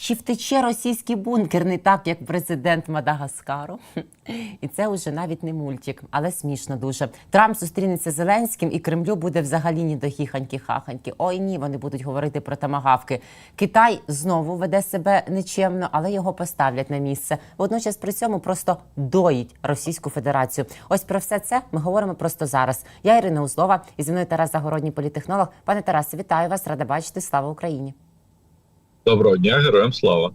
Чи втече російський бункер не так, як президент Мадагаскару? І це вже навіть не мультик, але смішно дуже. Трамп зустрінеться з Зеленським і Кремлю буде взагалі ні до хіханьки-хаханьки. Ой ні, вони будуть говорити про тамагавки. Китай знову веде себе нечемно, але його поставлять на місце. Водночас при цьому просто доїть Російську Федерацію. Ось про все це ми говоримо просто зараз. Я Ірина Узлова і зі мною Тарас Загородній політехнолог. Пане Тарасе, вітаю вас, рада бачити. Слава Україні. Доброго дня, героям слава.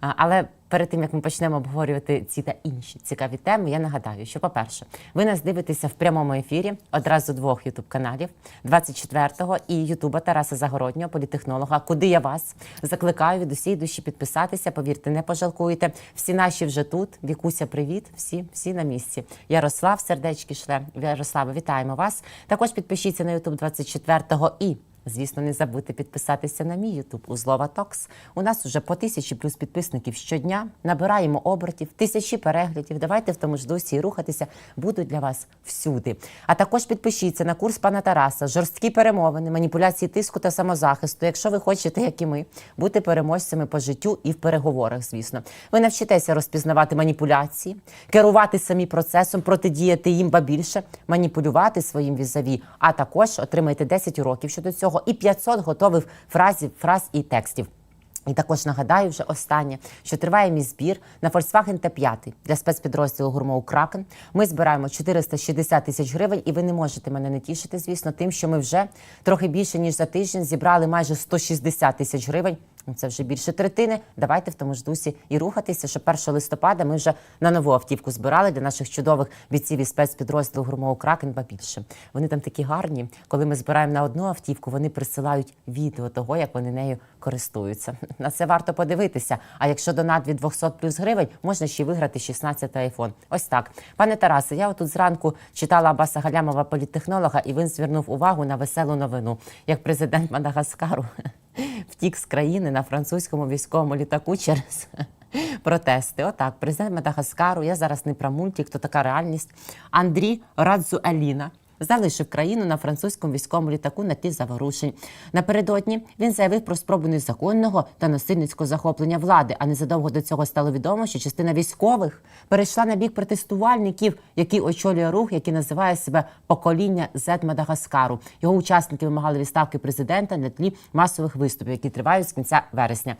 Але перед тим як ми почнемо обговорювати ці та інші цікаві теми, я нагадаю, що, по-перше, ви нас дивитеся в прямому ефірі одразу двох ютуб каналів 24-го і Ютуба Тараса Загороднього, політехнолога, куди я вас закликаю від усієї душі підписатися. Повірте, не пожалкуєте. Всі наші вже тут. Вікуся, привіт, всі, всі на місці. Ярослав, сердечки шле. Ярославе, вітаємо вас. Також підпишіться на Ютуб 24-го і. Звісно, не забудьте підписатися на мій Ютуб Узлова Токс. У нас вже по тисячі плюс підписників щодня. Набираємо обертів, тисячі переглядів. Давайте в тому ж дусі і рухатися. Буду для вас всюди. А також підпишіться на курс пана Тараса, жорсткі перемовини, маніпуляції тиску та самозахисту. Якщо ви хочете, як і ми, бути переможцями по життю і в переговорах, звісно, ви навчитеся розпізнавати маніпуляції, керувати самі процесом, протидіяти їм ба більше, маніпулювати своїм візаві, а також отримаєте 10 уроків щодо цього і 500 готових фразів, фраз і текстів. І також нагадаю вже останнє, що триває мій збір на Volkswagen Т5 для спецпідрозділу гурмоу Кракен. Ми збираємо 460 тисяч гривень, і ви не можете мене не тішити, звісно, тим, що ми вже трохи більше ніж за тиждень зібрали майже 160 тисяч гривень. Ну, Це вже більше третини. Давайте в тому ж дусі і рухатися, що 1 листопада ми вже на нову автівку збирали для наших чудових бійців із спецпідрозділу гурмоу Кракен, ба більше. Вони там такі гарні. Коли ми збираємо на одну автівку, вони присилають відео того, як вони нею користуються. На це варто подивитися. А якщо донат від 200 плюс гривень, можна ще виграти 16 айфон. Ось так. Пане Тарасе, я отут зранку читала Абаса Галямова політтехнолога, і він звернув увагу на веселу новину, як президент Мадагаскару втік з країни на французькому військовому літаку через. Протести, отак, президент Мадагаскару. Я зараз не про мультик, то така реальність. Андрій Радзуеліна залишив країну на французькому військовому літаку на тлі заворушень. Напередодні він заявив про спробу незаконного та насильницького захоплення влади. А незадовго до цього стало відомо, що частина військових перейшла на бік протестувальників, який очолює рух, який називає себе покоління Z Мадагаскару. Його учасники вимагали відставки президента на тлі масових виступів, які тривають з кінця вересня.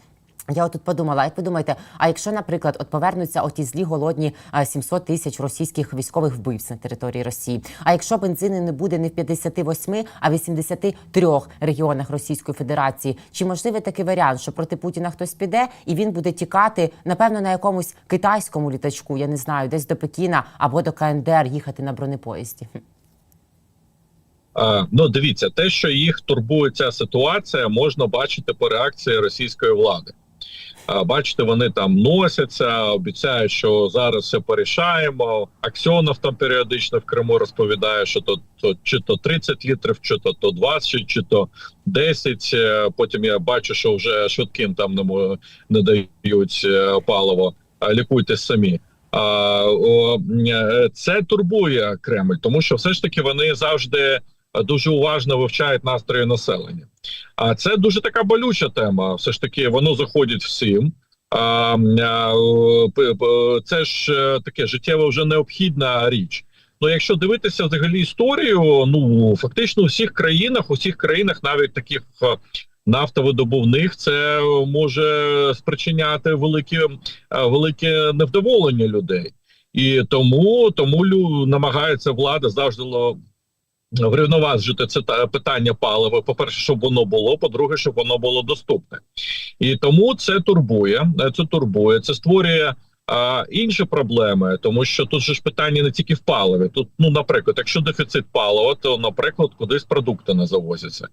Я отут подумала, як ви думаєте, а якщо, наприклад, от повернуться оті злі голодні а, 700 тисяч російських військових вбивць на території Росії? А якщо бензину не буде не в 58, а в 83 регіонах Російської Федерації, чи можливий такий варіант, що проти Путіна хтось піде і він буде тікати, напевно, на якомусь китайському літачку, я не знаю, десь до Пекіна або до КНДР їхати на бронепоїзді? Ну, дивіться, те, що їх турбує ця ситуація, можна бачити по реакції російської влади. Бачите, вони там носяться, обіцяють, що зараз все порішаємо. Аксьонов там періодично в Криму розповідає, що то, то чи то 30 літрів, чи то, то 20, чи то 10. Е, Потім я бачу, що вже швидким там не, не дають е, паливо. А, Лікуйтесь самі. Е, це турбує Кремль, тому що все ж таки вони завжди дуже уважно вивчають настрої населення. А це дуже така болюча тема. Все ж таки, воно заходить всім. Це ж е, таке життєво вже необхідна річ. Ну, якщо дивитися взагалі історію, ну фактично у всіх країнах, у всіх країнах, навіть таких е, нафтовидобувних, це може спричиняти велике, велике невдоволення людей. І тому тому намагається влада завжди врівноважити це питання палива. По перше, щоб воно було. По-друге, щоб воно було доступне, і тому це турбує. е, Це турбує. Це створює а, інші проблеми, тому що тут же ж питання не тільки в паливі. Тут, ну, наприклад, якщо дефіцит палива, то, наприклад, кудись продукти не завозяться.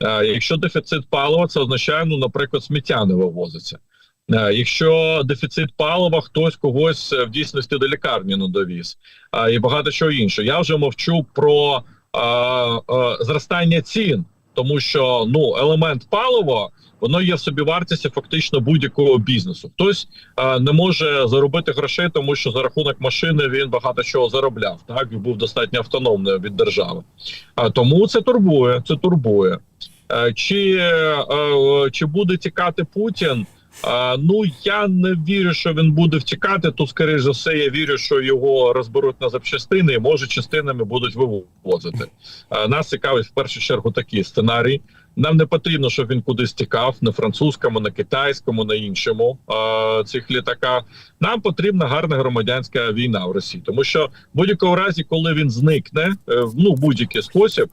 А, якщо дефіцит палива, це означає, ну, наприклад, сміття не вивозиться. Е, Якщо дефіцит палива, хтось когось е, в дійсності до лікарні не довіз, а, і багато чого іншого. Я вже мовчу про а, а, зростання цін, тому що ну елемент палива воно є в собівартості фактично будь-якого бізнесу. Хтось а, не може заробити грошей, тому що за рахунок машини він багато чого заробляв. Так і був достатньо автономним від держави. А тому це турбує. Це турбує. Е, Чи, е, чи буде тікати Путін? А, ну я не вірю, що він буде втікати. Тут, скоріш за все, я вірю, що його розберуть на запчастини, і може частинами будуть вивозити. А, нас цікавить в першу чергу такий сценарій. Нам не потрібно, щоб він кудись тікав на французькому, на китайському, на іншому а, цих літаках. Нам потрібна гарна громадянська війна в Росії, тому що в будь-якому разі, коли він зникне, е, в, ну будь-який спосіб.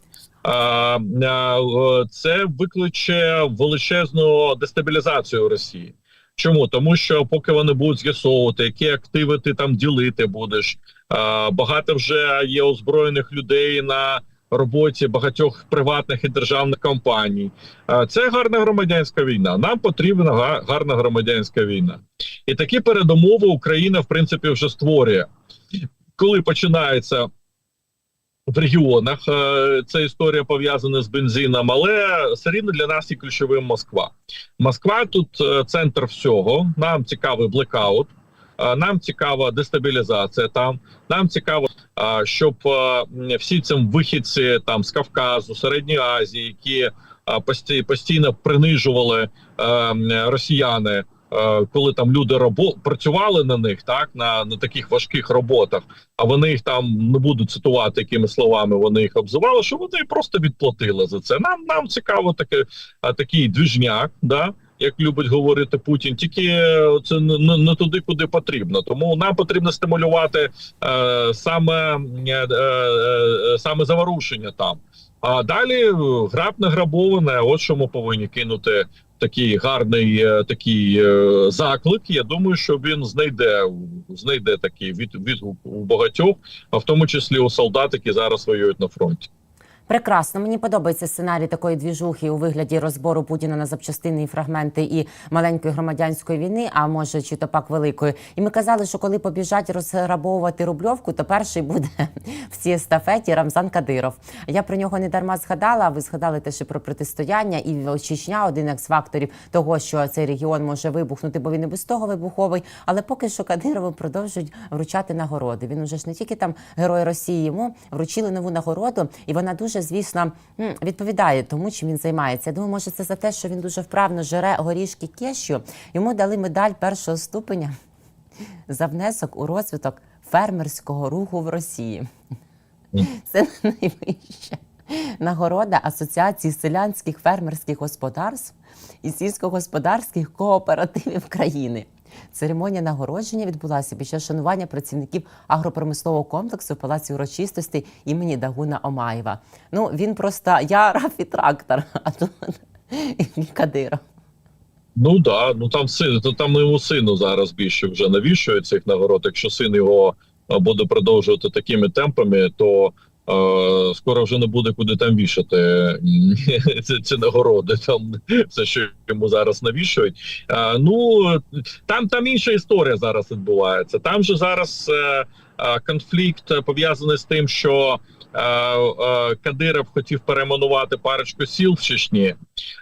Це викличе величезну дестабілізацію Росії. Чому тому, що поки вони будуть з'ясовувати, які активи ти там ділити будеш, багато вже є озброєних людей на роботі багатьох приватних і державних компаній. Це гарна громадянська війна. Нам потрібна га- гарна громадянська війна, і такі передумови Україна в принципі вже створює, коли починається в регіонах. е, Ця історія пов'язана з бензином, але все рівно для нас є ключовим Москва. Москва тут е, центр всього. Нам цікавий блекаут. е, Нам цікава дестабілізація там. Нам цікаво, щоб всі ці вихідці там з Кавказу, Середньої Азії, які постійно принижували росіяни, коли там люди робо працювали на них, так на, на таких важких роботах а вони їх там не буду цитувати, якими словами вони їх обзивали, що вони просто відплатили за це. Нам нам цікаво таке, а, такий двіжняк, да. Як любить говорити Путін, тільки е, це не, не, не туди, куди потрібно. Тому нам потрібно стимулювати е, саме, е, е, е, саме заворушення там. А далі е, граб награбоване. От що ми повинні кинути такий гарний е, такий е, заклик. Я думаю, що він знайде знайде такий від, відгук у багатьох, а в тому числі у солдат, які зараз воюють на фронті. Прекрасно, мені подобається сценарій такої двіжухи у вигляді розбору Путіна на запчастини і фрагменти і маленької громадянської війни, а може чи то пак великої. І ми казали, що коли побіжать розграбовувати рубльовку, то перший буде в цій естафеті Рамзан Кадиров. Я про нього не дарма згадала. Ви згадали теж про протистояння і Чечня, один з факторів того, що цей регіон може вибухнути, бо він і без того вибуховий. Але поки що Кадирову продовжують вручати нагороди. Він уже ж не тільки там герой Росії, йому вручили нову нагороду, і вона дуже, звісно, відповідає тому, чим він займається. Я думаю, може, це за те, що він дуже вправно жере горішки кешю. Йому дали медаль першого ступеня за внесок у розвиток фермерського руху в Росії. Це найвища нагорода Асоціації селянських фермерських господарств і сільськогосподарських кооперативів країни. Церемонія нагородження відбулася під час шанування працівників агропромислового комплексу в палаці урочистостей імені Дагуна Омаєва. Ну він просто я Рафі трактор, а тут Кадиров. Ну да, ну там син, то там йому сину зараз більше вже навішує цих нагород. Якщо син його буде продовжувати такими темпами, то скоро вже не буде куди там вішати ці, ці нагороди. Там все, що йому зараз навішують. А, ну там там інша історія зараз відбувається. Там же зараз е, е, конфлікт пов'язаний з тим, що Кадиров хотів перейменувати парочку сіл в Чечні.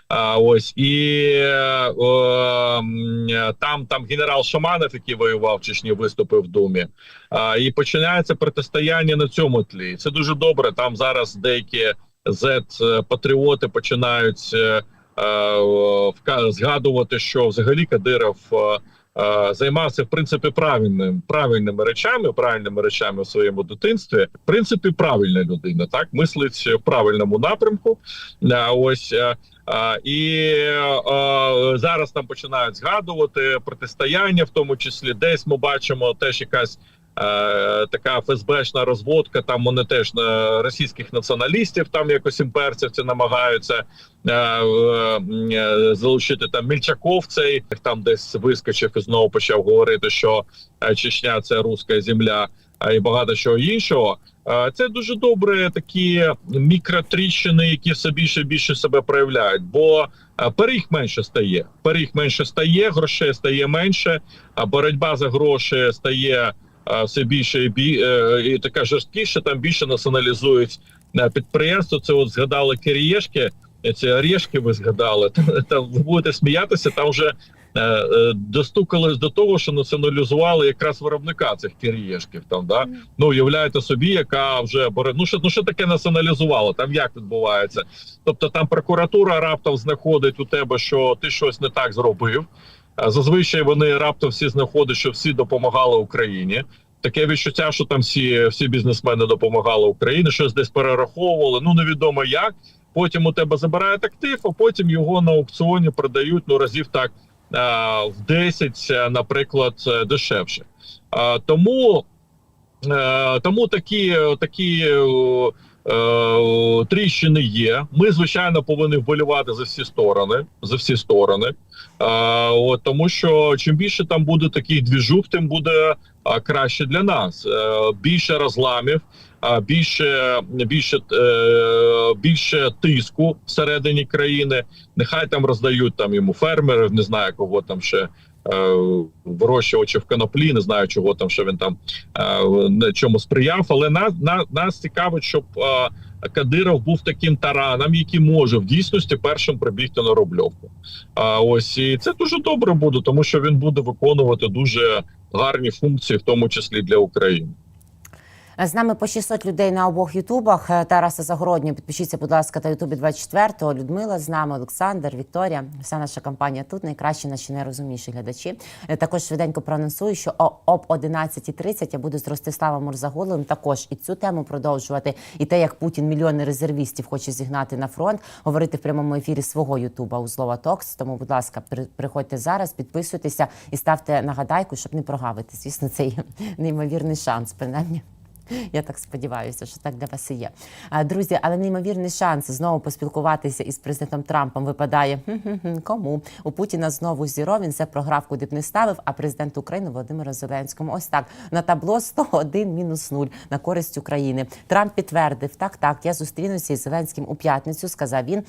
А, ось і е, е, там там генерал Шаманов, який воював в Чечні, виступив в Думі. І починається протистояння на цьому тлі. Це дуже добре. Там зараз деякі Z-патріоти починають е, е, згадувати, що взагалі Кадиров. Е, е, Займався в принципі правильним правильними речами, правильними речами в своєму дитинстві. В принципі, правильна людина, так мислить в правильному напрямку. А, Ось е, і е, зараз там починають згадувати протистояння, в тому числі десь ми бачимо теж якась. Е, Така ФСБшна розводка, там вони теж на російських націоналістів, там якось імперцівці намагаються е, е, залучити там Мільчаков цей там десь вискочив і знову почав говорити, що Чечня це руська земля, і багато чого іншого. Це дуже добре такі мікротріщини, які все більше і більше себе проявляють. Бо пиріг менше стає. Пиріг менше стає, грошей стає менше, а боротьба за гроші стає все більше і бі е, і така жорсткіше. Там більше націоналізують е, підприємство. Це от згадали Кирієшки. Ці орешки ви згадали. Там, там ви будете сміятися. Там вже е, достукались до того, що націоналізували якраз виробника цих кирієшків. Там да ну уявляєте собі, яка вже боре... ну що, ну що таке націоналізувало? Там як відбувається? Тобто там прокуратура раптом знаходить у тебе, що ти щось не так зробив. А Зазвичай вони раптом всі знаходять, що всі допомагали Україні. Таке відчуття, що там всі, всі бізнесмени допомагали Україні, щось десь перераховували. Ну невідомо як. Потім у тебе забирають актив, а потім його на аукціоні продають ну разів так в 10, е, наприклад, е, дешевше. Тому, е, тому такі, такі е, е, тріщини є. Ми, звичайно, повинні вболівати за всі сторони. За всі сторони. Е, от, тому що чим більше там буде таких двіжух, тим буде краще для нас. Е, більше розламів, більше, більше, е, більше тиску всередині країни. Нехай там роздають там йому фермерів, не знаю кого там ще. Е, Вирощувачів коноплі, не знаю, чого там, що він там е, на чому сприяв. Але нас, на, нас цікавить, щоб е, Кадиров був таким тараном, який може в дійсності першим прибігти на рубльовку. А ось і це дуже добре буде, тому що він буде виконувати дуже гарні функції, в тому числі для України. З нами по 600 людей на обох Ютубах. Е, Тараса Загороднього. Підпишіться, будь ласка, та Ютубі 24-го. Людмила з нами, Олександр, Вікторія. Вся наша компанія тут. Найкращі наші найрозумніші глядачі. Е, Також швиденько проанонсую, що об 11.30 я буду з Ростиславом Мурзаголовим також і цю тему продовжувати. І те, як Путін мільйони резервістів хоче зігнати на фронт, говорити в прямому ефірі свого Ютуба у Злова Токс. Тому, будь ласка, при- приходьте зараз, підписуйтеся і ставте нагадайку, щоб не прогавити. Звісно, цей неймовірний шанс, принаймні. Я так сподіваюся, що так для вас і є. Друзі, але неймовірний шанс знову поспілкуватися із президентом Трампом випадає кому у Путіна знову зіро. Він це програв, куди б не ставив. А президент України Володимиру Зеленському ось так на табло 101 мінус 0 на користь України. Трамп підтвердив: так, так, я зустрінуся із Зеленським у п'ятницю. Сказав він.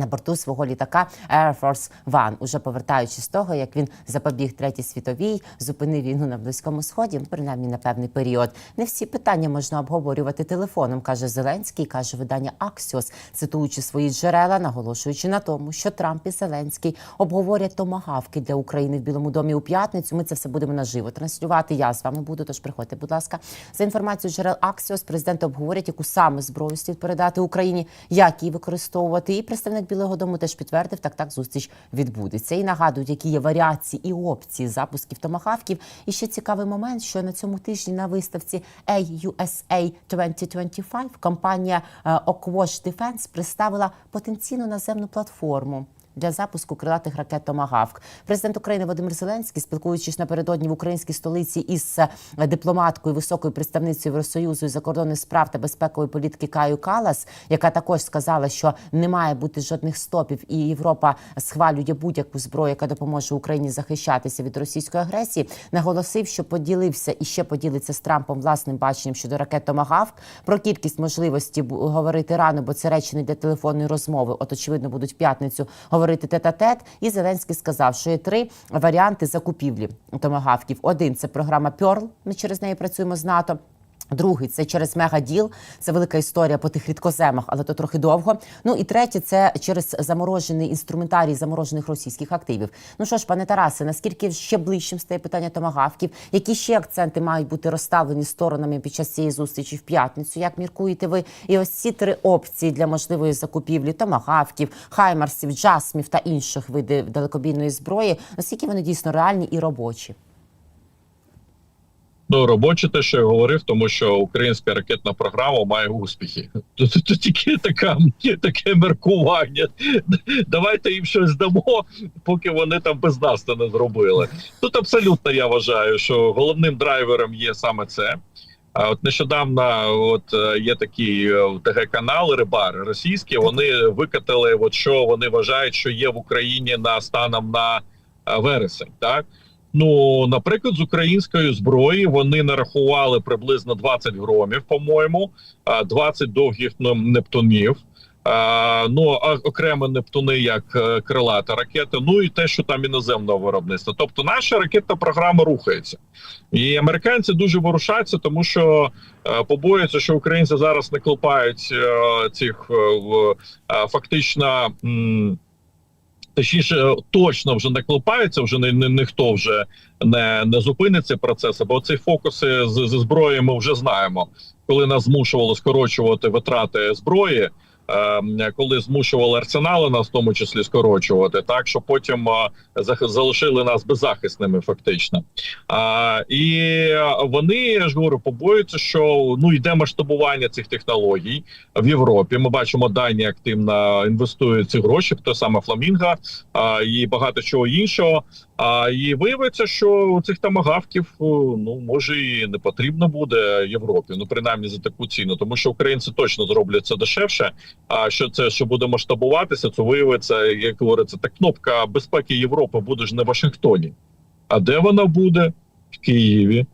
На борту свого літака Air Force One, уже повертаючись з того, як він запобіг третій світовій, зупинив війну на близькому сході, принаймні на певний період. Не всі питання можна обговорювати телефоном, каже Зеленський, каже видання Axios, цитуючи свої джерела, наголошуючи на тому, що Трамп і Зеленський обговорять томагавки для України в Білому домі у п'ятницю. Ми це все будемо наживо транслювати. Я з вами буду. Тож приходьте, будь ласка. За інформацією джерел Axios, президенти обговорять, яку саме зброю слід передати Україні, як її використовувати. І представник Білого Дому теж підтвердив, так так зустріч відбудеться. І нагадують, які є варіації і опції запусків томагавків. І ще цікавий момент, що на цьому тижні на виставці AUSA 2025 компанія е, Oakwash Defense представила потенційну наземну платформу. Для запуску крилатих ракет «Томагавк». Президент України Володимир Зеленський, спілкуючись напередодні в українській столиці із е, дипломаткою, високою представницею Євросоюзу із закордонних справ та безпекової політики Каю Калас, яка також сказала, що не має бути жодних стопів, і Європа схвалює будь-яку зброю, яка допоможе Україні захищатися від російської агресії, наголосив, що поділився і ще поділиться з Трампом власним баченням щодо ракет «Томагавк». Про кількість можливості говорити рано, бо це речі не для телефонної розмови. От очевидно будуть в п'ятницю говорити тет-а-тет. І Зеленський сказав, що є три варіанти закупівлі томагавків. Один це програма Перл. Ми через неї працюємо з НАТО. Другий це через мегаділ. Це велика історія по тих рідкоземах, але то трохи довго. Ну і третє це через заморожений інструментарій заморожених російських активів. Ну що ж, пане Тарасе, наскільки ще ближчим стає питання томагавків? Які ще акценти мають бути розставлені сторонами під час цієї зустрічі в п'ятницю? Як міркуєте ви? І ось ці три опції для можливої закупівлі томагавків, хаймарсів, джасмів та інших видів далекобійної зброї. Наскільки вони дійсно реальні і робочі? Ну, робоче те, що я говорив, тому що українська ракетна програма має успіхи. Тут, тут, тут тільки така, таке меркування. Давайте їм щось дамо, поки вони там без нас це не зробили. Тут абсолютно я вважаю, що головним драйвером є саме це. А от нещодавно, от е, є такий ТГ канал Рибари російські. Вони викатали, от що вони вважають, що є в Україні на станом на е, вересень. Так ну наприклад, з української зброї вони нарахували приблизно 20 громів, по-моєму, а, 20 довгих ном- нептунів. Ну окремо нептуни як е, крилата ракета. Ну і те, що там іноземного виробництва. Тобто, наша ракетна програма рухається, і американці дуже ворушаться, тому що е, побоюються, що українці зараз не клепають е, цих фактично. Точніше, точно вже не клепаються, вже не, не ніхто вже не, не зупинить цей процес, бо ці фокуси з, зі зброєю ми вже знаємо. Коли нас змушували скорочувати витрати зброї, е, коли змушували арсенали нас в тому числі скорочувати, так що потім е, залишили нас беззахисними, фактично. І е, вони я ж говорю, побоюються, що ну йде масштабування цих технологій в Європі. Ми бачимо, Данія активно інвестує ці гроші, те саме Фламінга і багато чого іншого. А і виявиться, що цих тамагавків ну може і не потрібно буде Європі. Ну принаймні за таку ціну, тому що українці точно зроблять це дешевше. А що це що буде масштабуватися, це виявиться, як говориться, та кнопка безпеки Європи буде ж не в Вашингтоні. А де вона буде? В Києві.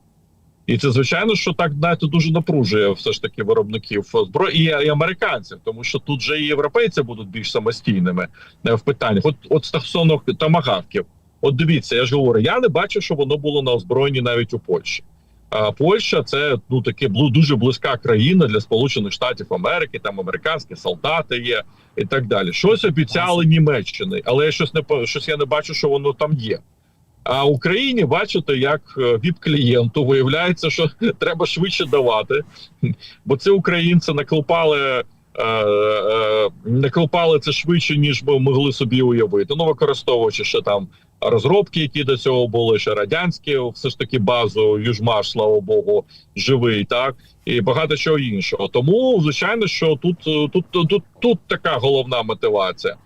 І це звичайно, що так знаєте, дуже напружує все ж таки виробників зброї і, і американців, тому що тут же і європейці будуть більш самостійними е, в питаннях. От от стосовно тамагавків. От дивіться, я ж говорю, я не бачу, що воно було на озброєнні навіть у Польщі. А Польща це ну таке дуже близька країна для Сполучених Штатів Америки. Там американські солдати є і так далі. Щось обіцяли Німеччини, але я щось не щось я не бачу, що воно там є. А Україні бачите, як віп клієнту виявляється, що треба швидше давати, бо це українці наклепали. е, е, Наклепали це швидше, ніж ми могли собі уявити. Ну використовуючи ще там розробки, які до цього були, ще радянські, все ж таки базу Южмаш, слава Богу, живий, так і багато чого іншого. Тому звичайно, що тут тут тут, тут, така головна мотивація.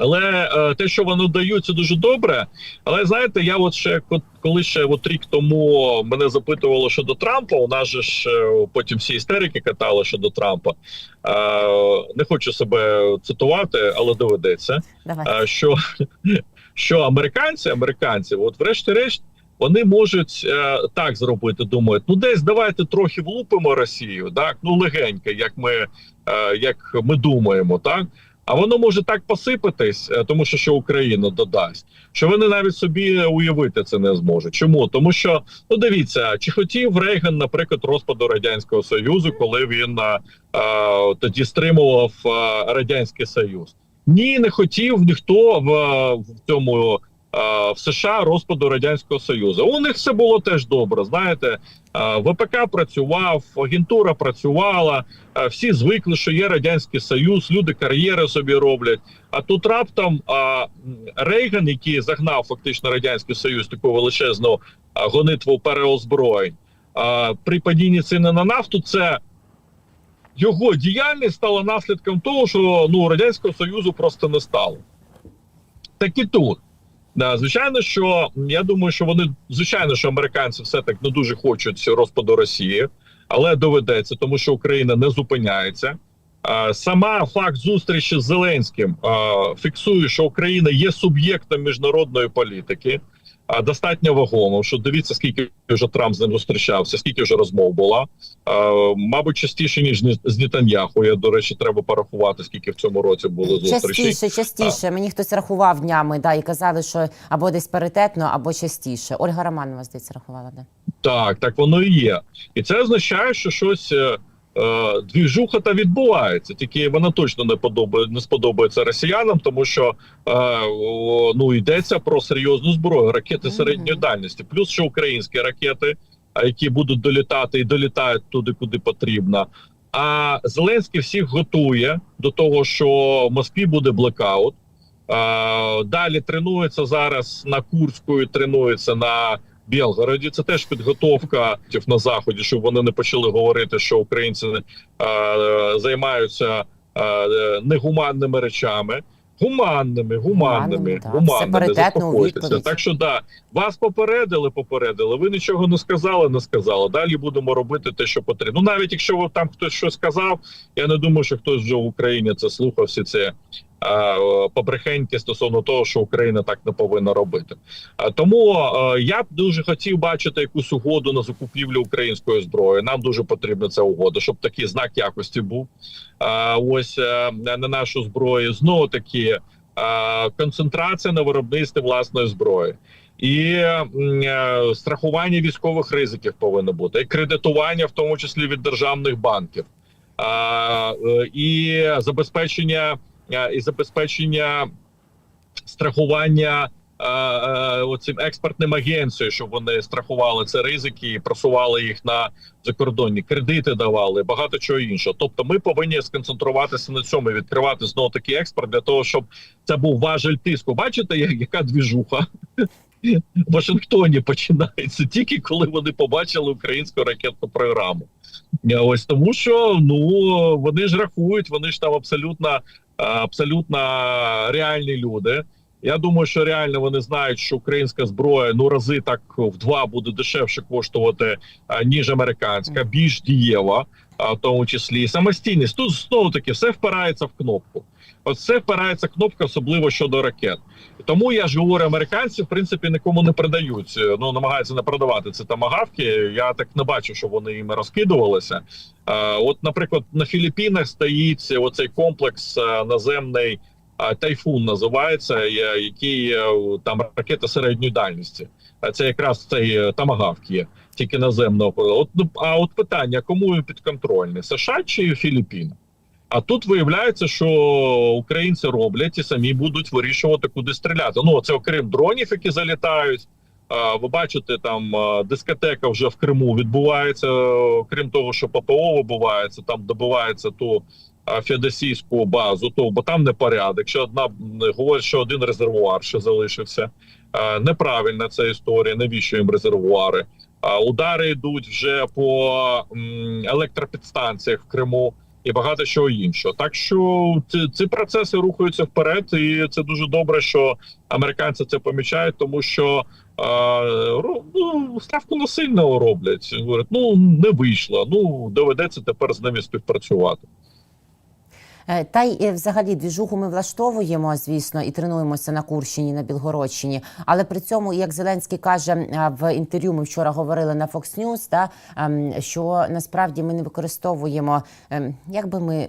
Але е, те, що вони дають, це дуже добре. Але знаєте, я от ще коли ще от рік тому мене запитувало щодо Трампа. У нас же ж е, потім всі істерики катали щодо Трампа. Е, не хочу себе цитувати, але доведеться. Давай. Е, що, що американці, американці, от врешті-решт, вони можуть е, так зробити. Думають, ну десь давайте трохи влупимо Росію, так ну легенько, як ми, е, як ми думаємо, так. А воно може так посипатись, е, тому що що Україна додасть, що вони навіть собі уявити це не зможуть. Чому? Тому що ну дивіться, чи хотів Рейган, наприклад, розпаду радянського союзу, коли він е, е, тоді стримував е, радянський союз? Ні, не хотів ніхто в, в цьому е, в США розпаду радянського союзу. У них все було теж добре. Знаєте, е, ВПК працював, агентура працювала. е, Всі звикли, що є радянський союз, люди кар'єри собі роблять. А тут раптом Рейган, який загнав фактично радянський союз таку величезну гонитву переозброєнь, при падінні ціни на нафту, це його діяльність стала наслідком того, що ну радянського союзу просто не стало. Так і тут. Звичайно, що я думаю, що вони звичайно, що американці все так не дуже хочуть розпаду Росії, але доведеться, тому що Україна не зупиняється. Сама факт зустрічі з Зеленським фіксує, що Україна є суб'єктом міжнародної політики. А достатньо вагомо, що дивіться, скільки вже Трамп з ним зустрічався, скільки вже розмов була. А, мабуть, частіше ніж ні- з Нетаньяху. Я до речі, треба порахувати, скільки в цьому році було зустрічей. Частіше, частіше. Мені хтось рахував днями, да, і казали, що або десь паритетно, або частіше. Ольга Романова, здається, рахувала, да. Так, так воно і є. І це означає, що щось е, двіжуха та відбувається. Тільки вона точно не подобає, не сподобається росіянам, тому що е, о, ну йдеться про серйозну зброю, ракети середньої дальності, плюс ще українські ракети, а які будуть долітати і долітають туди, куди потрібно. А Зеленський всіх готує до того, що в Москві буде блекаут. Е, Далі тренується зараз на Курську і тренується на Білгороді. Це теж підготовка на заході, щоб вони не почали говорити, що українці е, займаються е, негуманними речами. Гуманними, гуманними, Гуманними, заспокойтеся. Так що да, вас попередили, попередили. Ви нічого не сказали, не сказали. Далі будемо робити те, що потрібно. Ну навіть якщо там хтось щось сказав, я не думаю, що хтось вже в Україні це слухав. Всі це побрехеньки стосовно того, що Україна так не повинна робити. Е, Тому е, я б дуже хотів бачити якусь угоду на закупівлю української зброї. Нам дуже потрібна ця угода, щоб такий знак якості був. Е, Ось е, на нашу зброю знову таки е, концентрація на виробництві власної зброї. І е, страхування військових ризиків повинно бути, і кредитування, в тому числі від державних банків, е, і забезпечення е, і забезпечення страхування е, е, оцим експортним агенціям, щоб вони страхували ці ризики і просували їх на закордонні кредити, давали багато чого іншого. Тобто, ми повинні сконцентруватися на цьому, і відкривати знову такий експорт для того, щоб це був важель тиску. Бачите, яка двіжуха? В Вашингтоні починається тільки коли вони побачили українську ракетну програму. Е, Ось тому, що ну вони ж рахують, вони ж там абсолютно, е, абсолютно реальні люди. Я думаю, що реально вони знають, що українська зброя ну рази так в два буде дешевше коштувати е, ніж американська, більш дієва, а, в тому числі самостійність. Тут знову таки все впирається в кнопку. Все впирається кнопка, особливо щодо ракет. Тому я ж говорю, американці в принципі нікому не продають. е, Ну намагаються не продавати ці тамагавки. Я так не бачу, що вони їми розкидувалися. От, наприклад, на Філіппінах стоїть оцей комплекс е, наземний тайфун, називається, який е, там ракета середньої дальності. Це якраз цей тамагавк є, тільки наземного. От ну, а от питання: кому він підконтрольний? США чи Філіппіни? А тут виявляється, що українці роблять і самі будуть вирішувати, куди стріляти. Ну це окрім дронів, які залітають. Ви бачите, там дискотека вже в Криму відбувається. Крім того, що ППО вибувається, там добивається ту а, феодосійську базу, то бо там непорядок. Що одна говорить, що один резервуар ще залишився. Неправильна ця історія. Навіщо їм резервуари? Удари йдуть вже по електропідстанціях в Криму і багато чого іншого. Так що ці, ці процеси рухаються вперед, і це дуже добре, що американці це помічають, тому що ну, ставку насильного роблять. Говорять, ну не вийшло. Ну доведеться тепер з ними співпрацювати. Е, Та й е, взагалі двіжуху ми влаштовуємо, звісно, і тренуємося на Курщині, на Білгородщині. Але при цьому, як Зеленський каже в інтерв'ю, ми вчора говорили на Fox News, та, ем, що насправді ми не використовуємо, ем, якби ми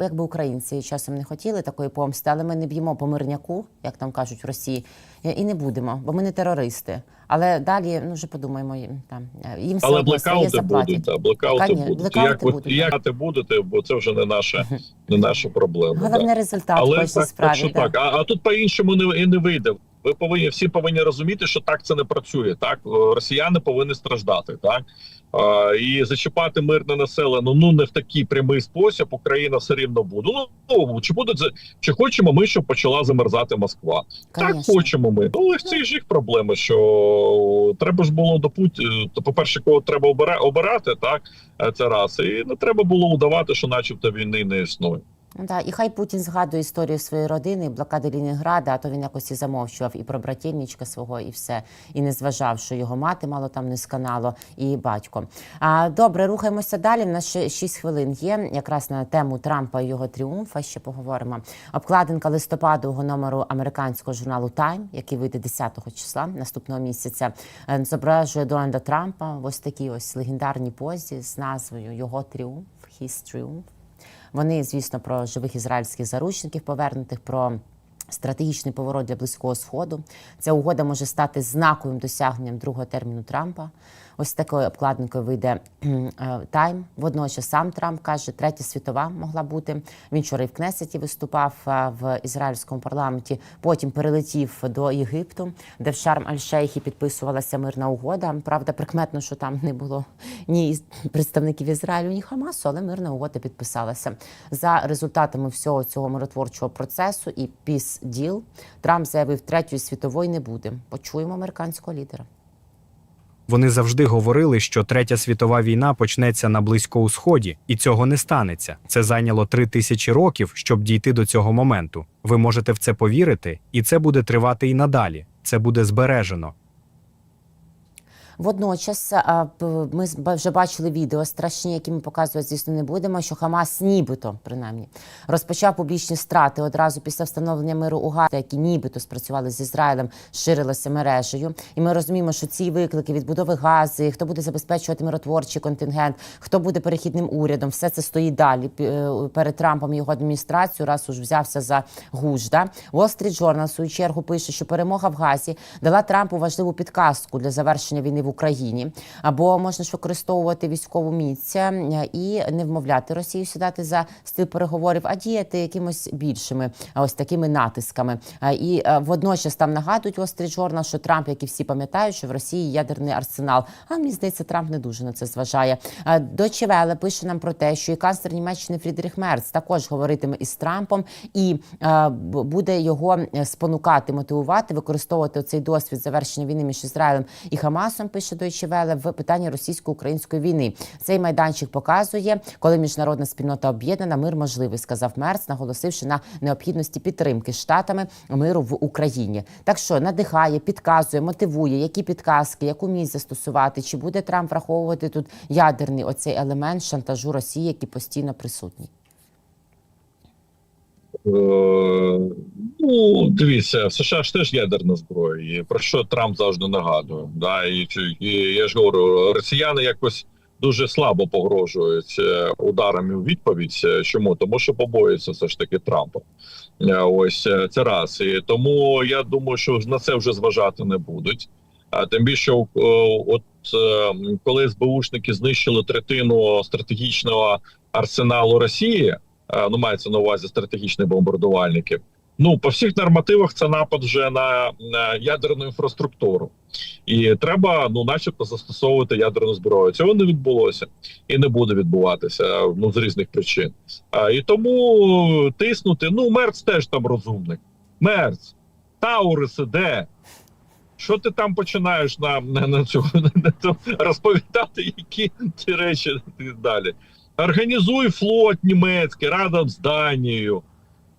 якби українці часом не хотіли такої помсти, але ми не б'ємо по мирняку, як там кажуть в Росії, і не будемо, бо ми не терористи. Але далі ну вже подумаємо там е, їм все Але блекаути будуть, та блекаути будуть. блекаути як будуть, як ви будете, бо це вже не наша, не наша проблема. да. Головне результат Але так, справі. так, що да. так. А, а тут по-іншому не, і не вийде. Ви повинні всі повинні розуміти, що так це не працює. Так Е, росіяни повинні страждати. Так а, і зачіпати мирне населення. Ну не в такий прямий спосіб. Україна все рівно буде. Ну, Ну чи буде це чи хочемо ми, щоб почала замерзати Москва? Так хочемо ми. Ну але це ж їх проблема. Що треба ж було до Путіна. То, по перше, кого треба обира- обирати, так е, це раз, і не треба було удавати, що, начебто, війни не існує. Да, і хай Путін згадує історію своєї родини, блокади Лінінграда, а то він якось і замовчував і про братєнничка свого, і все, і не зважав, що його мати мало там не сканало, і батько. А добре, рухаємося далі. У нас ще 6 хвилин є. Якраз на тему Трампа і його тріумфа. Ще поговоримо. Обкладинка листопадового номеру американського журналу Time, який вийде 10 числа наступного місяця, е, зображує Дональда Трампа ось такій ось легендарній позі з назвою Його тріумф, His Triumph. Вони, звісно, про живих ізраїльських заручників повернутих, про стратегічний поворот для близького сходу. Ця угода може стати знаковим досягненням другого терміну Трампа. Ось такою обкладинкою вийде е, Тайм. Водночас сам Трамп каже, третя світова могла бути. Він вчора і в Кнесеті виступав е, в ізраїльському парламенті. Потім перелетів до Єгипту, де в Шарм Аль-Шейхі підписувалася мирна угода. Правда, прикметно, що там не було ні представників Ізраїлю, ні Хамасу, але мирна угода підписалася. За результатами всього цього миротворчого процесу і Peace Deal Трамп заявив, третьої світової не буде. Почуємо американського лідера. Вони завжди говорили, що третя світова війна почнеться на близькому сході, і цього не станеться. Це зайняло три тисячі років, щоб дійти до цього моменту. Ви можете в це повірити, і це буде тривати і надалі. Це буде збережено. Водночас ми вже бачили відео страшні, які ми показувати, звісно, не будемо. Що Хамас, нібито принаймні, розпочав публічні страти одразу після встановлення миру у Газі, які нібито спрацювали з Ізраїлем, ширилися мережею. І ми розуміємо, що ці виклики відбудови гази, хто буде забезпечувати миротворчий контингент, хто буде перехідним урядом, все це стоїть далі е, перед Трампом і його адміністрацією, раз уж взявся за гуж. Да? Wall Street Journal, в свою чергу пише, що перемога в Газі дала Трампу важливу підказку для завершення війни в Україні, або можна ж використовувати військову міць е, і не вмовляти Росію сідати за стіл переговорів, а діяти якимось більшими ось такими натисками. І е, водночас там нагадують Wall Street що Трамп, як і всі пам'ятають, що в Росії ядерний арсенал. А мені здається, Трамп не дуже на це зважає. Доче Веле пише нам про те, що і канцлер Німеччини Фрідріх Мерц також говоритиме із Трампом і е, буде його е, спонукати, мотивувати, використовувати цей досвід завершення війни між Ізраїлем і Хамасом. Пише Дойче Веле в питанні російсько-української війни. Цей майданчик показує, коли міжнародна спільнота об'єднана, мир можливий, сказав Мерц, наголосивши на необхідності підтримки штатами миру в Україні. Так що надихає, підказує, мотивує, які підказки, яку місць застосувати, чи буде Трамп враховувати тут ядерний оцей елемент шантажу Росії, який постійно присутній. Ну, дивіться, в США ж теж ядерна зброя, і про що Трамп завжди нагадує. Да? І, і я ж говорю, росіяни якось дуже слабо погрожують е, ударами у відповідь. Е, Чому? Тому що побоюються все ж таки Трампа. Е, Ось це раз. І тому я думаю, що на це вже зважати не будуть. А тим більше, от коли СБУшники знищили третину стратегічного арсеналу Росії, ну мається на увазі стратегічні бомбардувальники. Ну по всіх нормативах це напад вже на, на ядерну інфраструктуру, і треба, ну, начебто, застосовувати ядерну зброю. Цього не відбулося і не буде відбуватися ну з різних причин. А, і тому тиснути. Ну, Мерц теж там розумник. Мерц, Таурис іде. Що ти там починаєш нам на, на цю на цю розповідати, які ті речі далі? Організуй флот німецький разом з Данією.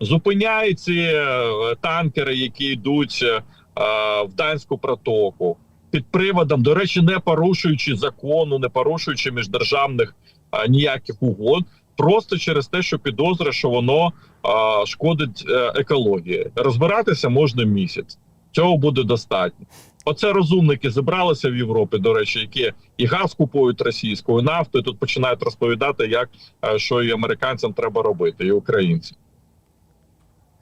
Зупиняй ці е, танкери, які йдуть е, в Данську протоку під приводом, до речі, не порушуючи закону, не порушуючи міждержавних е, ніяких угод, просто через те, що підозра, що воно е, шкодить е, екології. Розбиратися можна місяць. Цього буде достатньо. Оце розумники зібралися в Європі, до речі, які і газ купують російською нафту, і тут починають розповідати, як е, що і американцям треба робити, і українцям.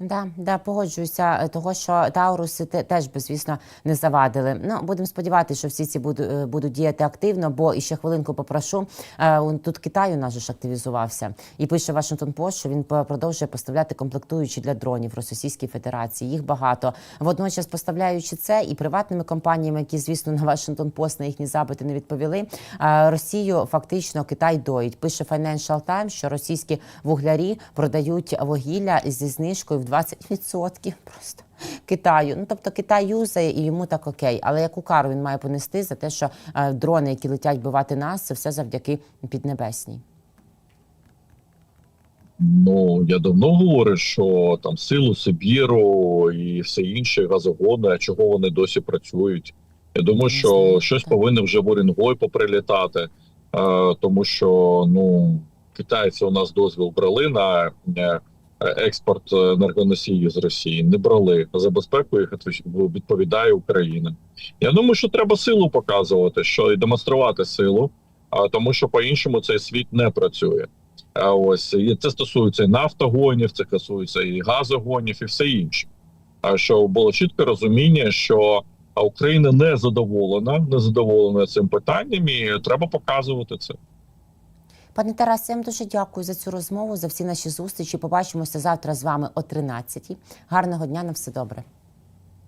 Да, да, погоджуюся, е, того що Тауруси те- теж би, звісно, не завадили. Ну, будемо сподіватися, що всі ці будуть, будуть діяти активно, бо і ще хвилинку попрошу. Е, Тут Китай у нас же ж активізувався. І пише Вашингтон Пост, що він продовжує поставляти комплектуючі для дронів Російській Федерації. Їх багато. Водночас, поставляючи це і приватними компаніями, які, звісно, на Вашингтон Пост на їхні запити не відповіли. е, Росію фактично Китай доїть. Пише Financial Times, що російські вуглярі продають вугілля зі знижкою в 20% просто Китаю. Ну тобто Китай юзає і йому так окей. Але яку кару він має понести за те, що е, дрони, які летять вбивати нас, це все завдяки піднебесній. Ну я давно говорю, що там силу Сибіру і все інше газогони, а чого вони досі працюють. Я думаю, що щось так. повинно вже в Орінгой поприлітати, е, тому що ну китайці у нас дозвіл брали на е, експорт енергоносіїв з Росії. Не брали за безпеку їх відповідає Україна. Я думаю, що треба силу показувати, що і демонструвати силу, тому, що по-іншому цей світ не працює. А ось і це стосується і нафтогонів, це стосується і газогонів, і все інше. А що було чітке розуміння, що Україна не задоволена, не задоволена цим питанням, і треба показувати це. Пане Тарасе, я вам дуже дякую за цю розмову, за всі наші зустрічі. Побачимося завтра з вами о 13 Гарного дня, на все добре.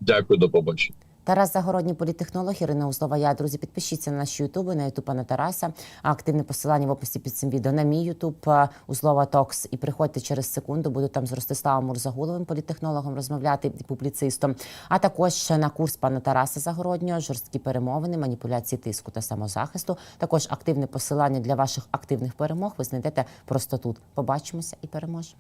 Дякую, до побачення. Тарас Загородній політтехнолог, Ірина Узлова. Я друзі, підпишіться на наші ютуби, на ютуб пана Тараса. Активне посилання в описі під цим відео на мій ютуб е, Узлова Токс. І приходьте через секунду. Буду там з Ростиславом Мурзагуловим, політтехнологом, розмовляти і публіцистом. А також на курс пана Тараса Загороднього, жорсткі перемовини, маніпуляції тиску та самозахисту. Також активне посилання для ваших активних перемог. Ви знайдете просто тут. Побачимося і переможемо.